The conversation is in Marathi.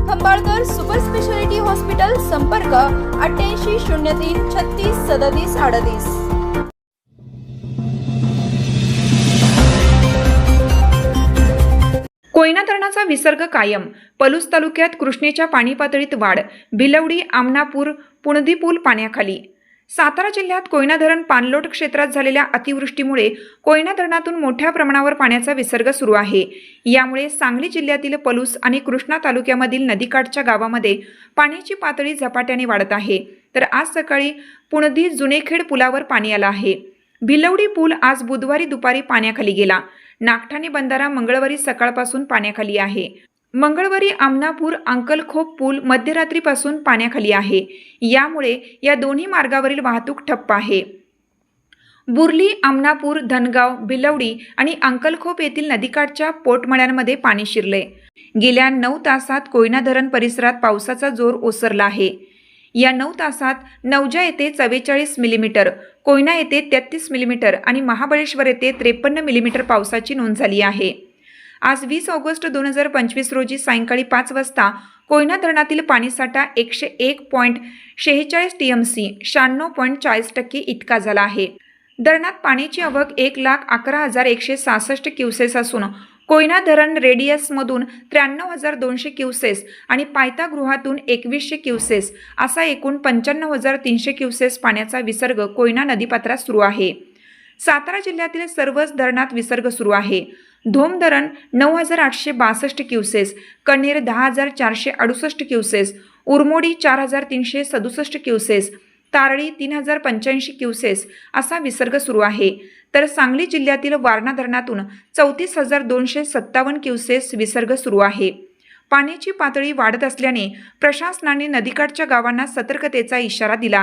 खंबाळकर सुपर स्पेशालिटी हॉस्पिटल संपर्क अठ्ठ्याऐंशी शून्य तीन छत्तीस सदतीस अडतीस. कोयना धरणाचा विसर्ग कायम. पलूस तालुक्यात कृष्णेच्या पाणी पातळीत वाढ. भिलवडी आमनापूर पुणदीपूल पाण्याखाली. सातारा जिल्ह्यात कोयना धरण पाणलोट क्षेत्रात झालेल्या अतिवृष्टीमुळे कोयना धरणातून मोठ्या प्रमाणावर पाण्याचा विसर्ग सुरू आहे. यामुळे सांगली जिल्ह्यातील पलूस आणि कृष्णा तालुक्यामधील नदीकाठच्या गावामध्ये पाण्याची पातळी झपाट्याने वाढत आहे. तर आज सकाळी पुणदी जुनेखेड पुलावर पाणी आलं आहे. भिलवडी पूल आज बुधवारी दुपारी पाण्याखाली गेला. नागठाणे बंधारा मंगळवारी सकाळपासून पाण्याखाली आहे. मंगळवारी आमनापूर अंकलखोप पूल मध्यरात्रीपासून पाण्याखाली आहे. यामुळे या दोन्ही मार्गावरील वाहतूक ठप्प आहे. बुर्ली आमनापूर धनगाव भिलवडी आणि अंकलखोप येथील नदीकाठच्या पोटमळ्यांमध्ये पाणी शिरले. गेल्या नऊ तासात कोयना धरण परिसरात पावसाचा जोर ओसरला आहे. या नऊ तासात नवजा येथे चव्वेचाळीस मिलीमीटर कोयना येथे तेहतीस मिलीमीटर आणि महाबळेश्वर येथे त्रेपन्न मिलीमीटर पावसाची नोंद झाली आहे. आज वीस ऑगस्ट दोन हजार पंचवीस रोजी सायंकाळी पाच वाजता कोयना धरणातील पाणीसाठा एकशे एक पॉईंट शेहेचाळीस टी एम सी शहाण्णव पॉईंट चाळीस टक्के इतका झाला आहे. धरणात पाण्याची आवक एक लाख अकरा हजार एकशे सहासष्ट क्युसेस असून कोयना धरण रेडियसमधून त्र्याण्णव हजार दोनशे क्युसेस आणि पायतागृहातून एकवीसशे क्युसेस असा एकूण पंच्याण्णव हजार तीनशे क्युसेस पाण्याचा विसर्ग कोयना नदीपात्रात सुरू आहे. सातारा जिल्ह्यातील सर्वच धरणात विसर्ग सुरू आहे. धोम धरण नऊ हजार आठशे बासष्ट क्युसेस कणेर दहा हजार चारशे अडुसष्ट क्युसेस उरमोडी चार हजार तीनशे सदुसष्ट क्युसेस तारळी तीन हजार पंच्याऐंशी क्युसेस असा विसर्ग सुरू आहे. तर सांगली जिल्ह्यातील वारणा धरणातून चौतीस हजार दोनशे सत्तावन्न क्युसेस विसर्ग सुरू आहे. पाण्याची पातळी वाढत असल्याने प्रशासनाने नदीकाठच्या गावांना सतर्कतेचा इशारा दिला आहे.